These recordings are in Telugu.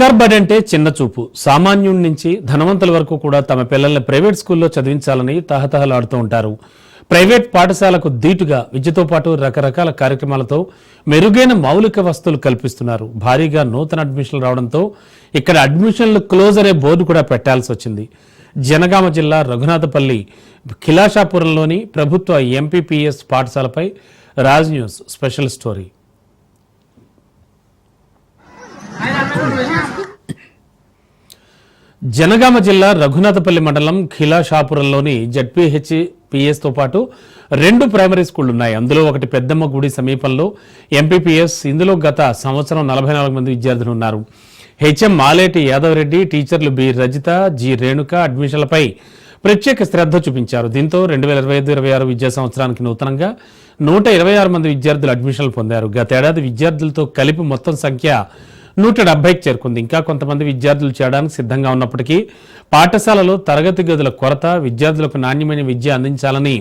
సర్కార్ బడి అంటే చిన్న చూపు. సామాన్యుడి నుంచి ధనవంతుల వరకు కూడా తమ పిల్లల్ని ప్రైవేట్ స్కూల్లో చదివించాలని తహతహలాడుతూ ఉంటారు. ప్రైవేట్ పాఠశాలకు ధీటుగా విద్యతో పాటు రకరకాల కార్యక్రమాలతో మెరుగైన మౌలిక వస్తువులు కల్పిస్తున్నారు. భారీగా నూతన అడ్మిషన్లు రావడంతో ఇక్కడ అడ్మిషన్లు క్లోజ్ అనే బోర్డు కూడా పెట్టాల్సి వచ్చింది. జనగామ జిల్లా రఘునాథపల్లి ఖిలాషాపురంలోని ప్రభుత్వ MPPS పాఠశాలపై Raj news special story. Jangaon జిల్లా రఘునాథపల్లి మండలం ఖిలాషాపురంలోని జడ్పీహెచ్ పిఎస్తో పాటు రెండు ప్రైమరీ స్కూళ్ళు ఉన్నాయి అందులో ఒకటి పెద్దమ్మ గుడి సమీపంలో ఎంపీపీఎస్. ఇందులో గత సంవత్సరం నలభై నాలుగు మంది విద్యార్థులు ఉన్నారు. హెచ్ఎం మాలేటి యాదవరెడ్డి టీచర్లు బి రజిత జి రేణుక అడ్మిషన్లపై ప్రత్యేక శ్రద్ధ చూపించారు. దీంతో రెండు వేల ఇరవై ఐదు ఇరవై ఆరు విద్యా సంవత్సరానికి నూతనంగా నూట ఇరవై ఆరు మంది విద్యార్థులు అడ్మిషన్లు పొందారు. గతేడాది విద్యార్థులతో కలిపి మొత్తం సంఖ్య నూట డెబ్బైకి చేరుకుంది. ఇంకా కొంతమంది విద్యార్థులు చేయడానికి సిద్ధంగా ఉన్నప్పటికీ పాఠశాలలో తరగతి గదుల కొరత విద్యార్థులకు నాణ్యమైన విద్య అందించాలని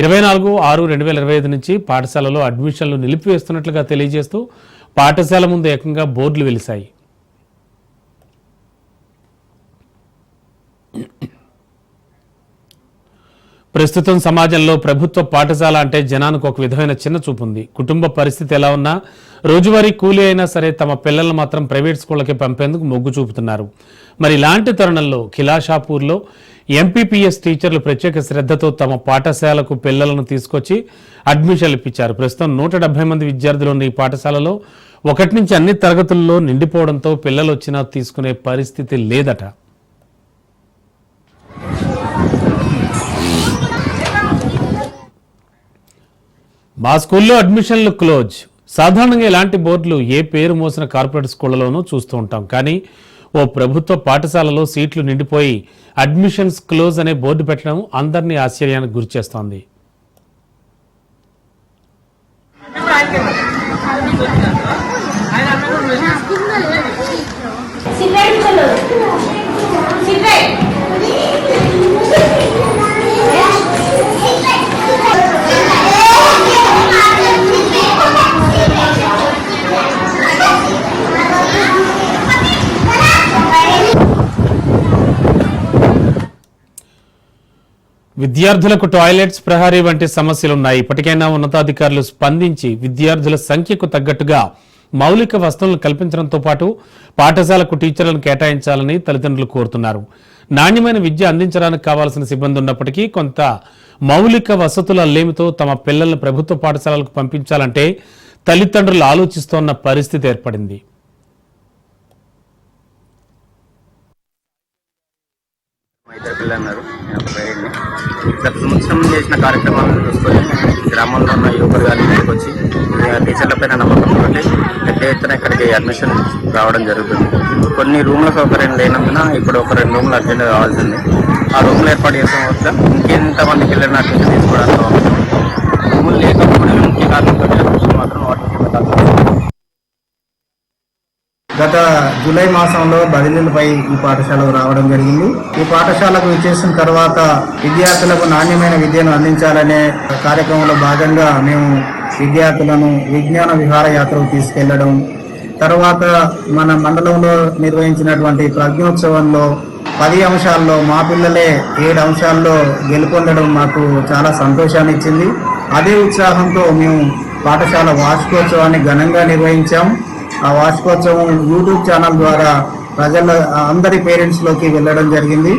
ఇరవై నాలుగు ఆరు రెండు వేల ఇరవై ఐదు నుంచి పాఠశాలలో అడ్మిషన్లు నిలిపివేస్తున్నట్లుగా తెలియజేస్తూ పాఠశాల ముందు ఏకంగా బోర్డులు వెలిశాయి. ప్రస్తుతం సమాజంలో ప్రభుత్వ పాఠశాల అంటే జనానికి ఒక విధమైన చిన్న చూపు ఉంది కుటుంబ పరిస్థితి ఎలా ఉన్నా రోజువారీ కూలీ అయినా సరే తమ పిల్లలను మాత్రం ప్రైవేట్ స్కూళ్ళకి పంపేందుకు మొగ్గు చూపుతున్నారు. మరి ఇలాంటి తరుణంలో ఖిలాషాపూర్లో ఎంపీపీఎస్ టీచర్లు ప్రత్యేక శ్రద్ధతో తమ పాఠశాలకు పిల్లలను తీసుకొచ్చి అడ్మిషన్లు ఇప్పించారు. ప్రస్తుతం నూట డెబ్బై మంది విద్యార్థులు ఉన్న ఈ పాఠశాలలో ఒకటి నుంచి అన్ని తరగతుల్లో నిండిపోవడంతో పిల్లలు వచ్చినా తీసుకునే పరిస్థితి లేదట. మా స్కూల్లో అడ్మిషన్లు క్లోజ్. సాధారణంగా ఇలాంటి బోర్డులు ఏ పేరు మోసిన కార్పొరేట్ స్కూళ్ళలోనూ చూస్తూ ఉంటాం. కానీ ఓ ప్రభుత్వ పాఠశాలలో సీట్లు నిండిపోయి అడ్మిషన్స్ క్లోజ్ అనే బోర్డు పెట్టడం అందరినీ ఆశ్చర్యానికి గురిచేస్తోంది Sit విద్యార్థులకు టాయిలెట్స్ ప్రహరీ వంటి సమస్యలున్నాయి. ఇప్పటికైనా ఉన్నతాధికారులు స్పందించి విద్యార్థుల సంఖ్యకు తగ్గట్టుగా మౌలిక వసతులను కల్పించడంతో పాటు పాఠశాలకు టీచర్లను కేటాయించాలని తల్లిదండ్రులు కోరుతున్నారు. నాణ్యమైన విద్య అందించడానికి కావాల్సిన సిబ్బంది ఉన్నప్పటికీ కొంత మౌలిక వసతుల లేమితో తమ పిల్లలను ప్రభుత్వ పాఠశాలలకు పంపించాలంటే తల్లిదండ్రులు ఆలోచిస్తోన్న పరిస్థితి ఏర్పడింది. ఇద్దరు పిల్లలు ఉన్నారు నేను ఒక పేరెంట్ని. గత సంవత్సరం చేసిన కార్యక్రమాలను చూసుకొని గ్రామంలో ఉన్న యువకులు కానీ ఇక్కడికి వచ్చి టీచర్ల పైన నమ్మకం తోటి పెద్ద ఎత్తున ఇక్కడికి అడ్మిషన్ రావడం జరుగుతుంది. కొన్ని రూమ్ల సౌకర్యం లేనందున ఇప్పుడు ఒక రెండు రూమ్లు అర్జెంట్ కావాల్సింది. ఆ రూమ్లు ఏర్పాటు చేసిన వల్ల ఇంకెంతమంది పిల్లల్ని అడ్మిషన్ తీసుకోవడానికి రూములు లేకపోవడం ముఖ్య కారణం. మాత్రం వాటికి గత జూలై మాసంలో బదిలీలపై ఈ పాఠశాలకు రావడం జరిగింది. ఈ పాఠశాలకు విచ్చేసిన తర్వాత విద్యార్థులకు నాణ్యమైన విద్యను అందించాలనే కార్యక్రమంలో భాగంగా మేము విద్యార్థులను విజ్ఞాన విహారయాత్రకు తీసుకెళ్ళడం తర్వాత మన మండలంలో నిర్వహించినటువంటి ప్రజ్ఞోత్సవంలో పది అంశాల్లో మా పిల్లలే ఏడు అంశాల్లో గెలుపొందడం మాకు చాలా సంతోషాన్ని ఇచ్చింది. అదే ఉత్సాహంతో మేము పాఠశాల వార్షికోత్సవాన్ని ఘనంగా నిర్వహించాం. ఆ వార్షికోత్సవం యూట్యూబ్ ఛానల్ ద్వారా ప్రజల అందరి పేరెంట్స్లోకి వెళ్ళడం జరిగింది.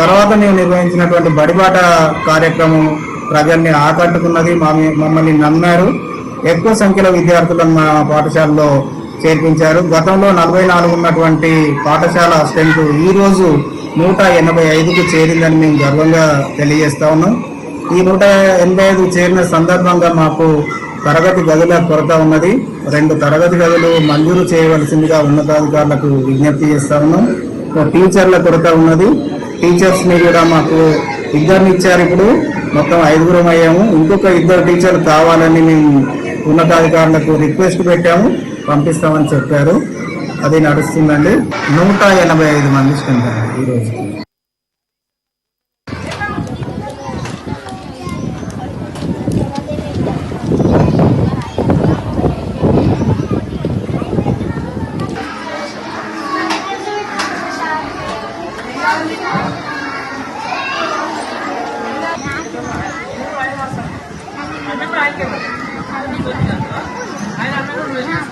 తర్వాత నేను నిర్వహించినటువంటి బడిబాట కార్యక్రమం ప్రజల్ని ఆకట్టుకున్నది మా మమ్మల్ని నమ్మారు. ఎక్కువ సంఖ్యలో విద్యార్థులను మా పాఠశాలలో చేర్పించారు. గతంలో నలభై నాలుగు ఉన్నటువంటి పాఠశాల స్ట్రెంత్ ఈరోజు నూట ఎనభై ఐదుకు చేరిందని మేము గర్వంగా తెలియజేస్తా ఉన్నాం. ఈ నూట ఎనభై ఐదు చేరిన సందర్భంగా మాకు తరగతి గదుల కొరత ఉన్నది. రెండు తరగతి గదులు మంజూరు చేయవలసిందిగా ఉన్నతాధికారులకు విజ్ఞప్తి చేస్తా ఉన్నాం టీచర్ల కొరత ఉన్నది. టీచర్స్ని కూడా మాకు ఇద్దరిని ఇచ్చారు ఇప్పుడు. మొత్తం ఐదుగురం అయ్యాము. ఇంకొక ఇద్దరు టీచర్లు కావాలని మేము ఉన్నతాధికారులకు రిక్వెస్ట్ పెట్టాము. పంపిస్తామని చెప్పారు. అది నడుస్తుందండి. నూట ఎనభై ఐదు మంది స్టూడెంట్ ఈరోజు 哎呀买